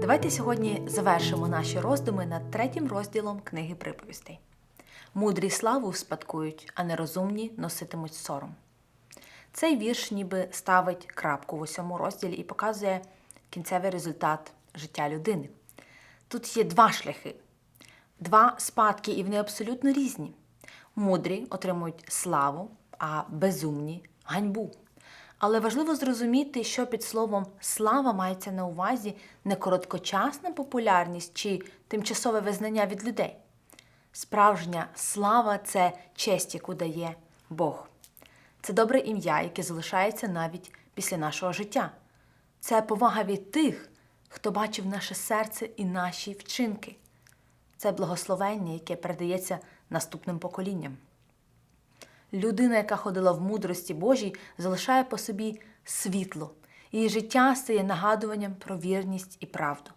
Давайте сьогодні завершимо наші роздуми над третім розділом книги приповістей. Мудрі славу спадкують, а нерозумні носитимуть сором. Цей вірш ніби ставить крапку в усьому розділі і показує кінцевий результат життя людини. Тут є два шляхи, два спадки, і вони абсолютно різні. Мудрі отримують славу, а безумні ганьбу. Але важливо зрозуміти, що під словом слава мається на увазі не короткочасна популярність чи тимчасове визнання від людей. Справжня слава це честь, яку дає Бог. Це добре ім'я, яке залишається навіть після нашого життя. Це повага від тих, хто бачив наше серце і наші вчинки. Це благословення, яке передається наступним поколінням. Людина, яка ходила в мудрості Божій, залишає по собі світло, її життя стає нагадуванням про вірність і правду.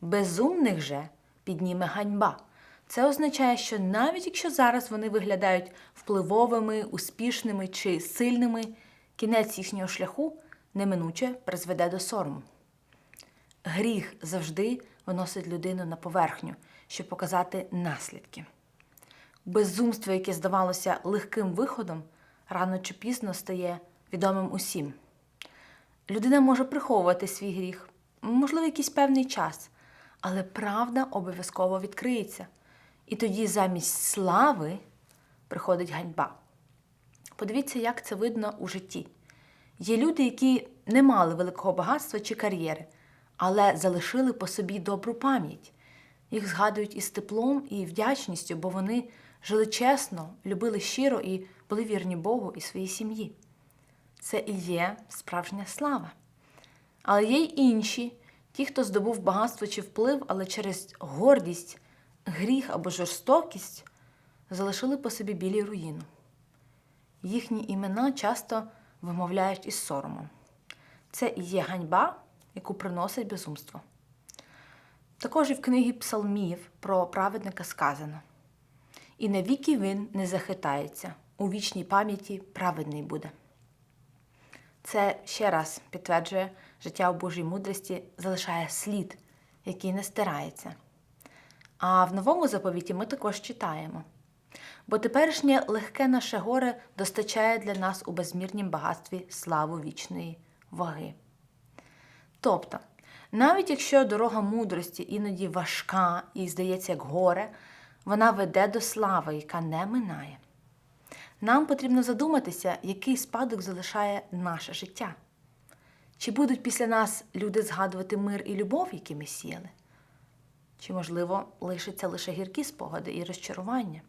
Безумних же підніме ганьба. Це означає, що навіть якщо зараз вони виглядають впливовими, успішними чи сильними, кінець їхнього шляху неминуче призведе до сорому. Гріх завжди виносить людину на поверхню, щоб показати наслідки. Безумство, яке здавалося легким виходом, рано чи пізно стає відомим усім. Людина може приховувати свій гріх, можливо, якийсь певний час, але правда обов'язково відкриється. І тоді замість слави приходить ганьба. Подивіться, як це видно у житті. Є люди, які не мали великого багатства чи кар'єри, але залишили по собі добру пам'ять. Їх згадують із теплом і вдячністю, бо вони жили чесно, любили щиро і були вірні Богу і своїй сім'ї. Це і є справжня слава. Але є й інші, ті, хто здобув багатство чи вплив, але через гордість, гріх або жорстокість залишили по собі білі руїну. Їхні імена часто вимовляють із соромом. Це і є ганьба, яку приносить безумство. Також і в книгі Псалмів про праведника сказано: І навіки він не захитається, у вічній пам'яті праведний буде. Це ще раз підтверджує, життя у Божій мудрості залишає слід, який не стирається. А в новому заповіті ми також читаємо. Бо теперішнє легке наше горе достачає для нас у безмірнім багатстві славу вічної ваги. Тобто, навіть якщо дорога мудрості іноді важка і здається як горе, вона веде до слави, яка не минає. Нам потрібно задуматися, який спадок залишає наше життя. Чи будуть після нас люди згадувати мир і любов, які ми сіяли? Чи, можливо, лишаться лише гіркі спогади і розчарування?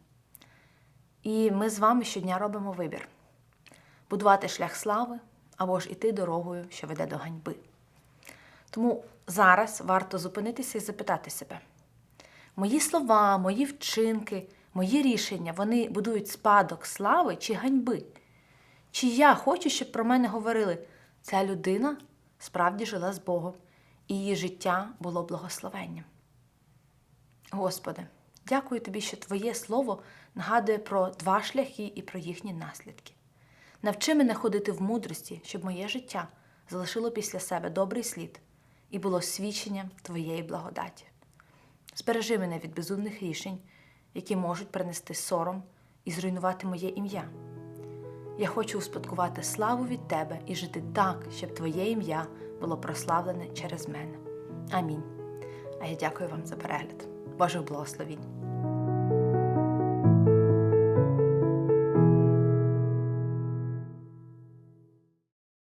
І ми з вами щодня робимо вибір: будувати шлях слави або ж іти дорогою, що веде до ганьби. Тому зараз варто зупинитися і запитати себе: мої слова, мої вчинки, мої рішення вони будують спадок слави чи ганьби? Чи я хочу, щоб про мене говорили, ця людина справді жила з Богом, і її життя було благословенням? Господи, дякую тобі, що Твоє Слово нагадує про два шляхи і про їхні наслідки. Навчи мене ходити в мудрості, щоб моє життя залишило після себе добрий слід і було свідченням Твоєї благодаті. Збережи мене від безумних рішень, які можуть принести сором і зруйнувати моє ім'я. Я хочу успадкувати славу від Тебе і жити так, щоб Твоє ім'я було прославлене через мене. Амінь. А я дякую вам за перегляд. Божих благословінь!